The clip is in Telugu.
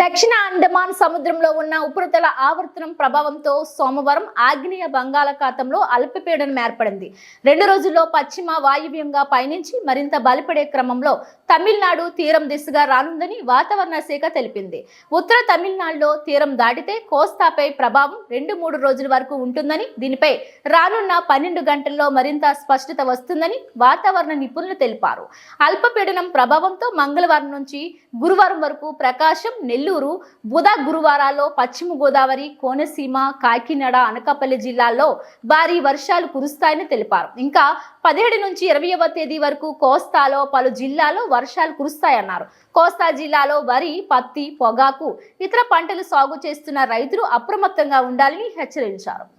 దక్షిణ అండమాన్ సముద్రంలో ఉన్న ఉపరితల ఆవర్తనం ప్రభావంతో సోమవారం ఆగ్నేయ బంగాళాఖాతంలో అల్పపీడనం ఏర్పడింది. రెండు రోజుల్లో పశ్చిమ వాయువ్యంగా పయనించి మరింత బలపడే క్రమంలో తమిళనాడు తీరం దిశగా రానుందని వాతావరణ శాఖ తెలిపింది. ఉత్తర తమిళనాడులో తీరం దాటితే కోస్తాపై ప్రభావం రెండు మూడు రోజుల వరకు ఉంటుందని దీనిపై రానున్న పన్నెండు గంటల్లో మరింత స్పష్టత వస్తుందని వాతావరణ నిపుణులు తెలిపారు. అల్పపీడనం ప్రభావంతో మంగళవారం నుంచి గురువారం వరకు ప్రకాశం నెల్లూరు బుధ గురువారాల్లో పశ్చిమ గోదావరి కోనసీమ కాకినాడ అనకాపల్లి జిల్లాల్లో భారీ వర్షాలు కురుస్తాయని తెలిపారు. ఇంకా పదిహేడు నుంచి ఇరవైవ తేదీ వరకు కోస్తాలో పలు జిల్లాల్లో వర్షాలు కురుస్తాయన్నారు. కోస్తా జిల్లాలో వరి పత్తి పొగాకు ఇతర పంటలు సాగు చేస్తున్న రైతులు అప్రమత్తంగా ఉండాలని హెచ్చరించారు.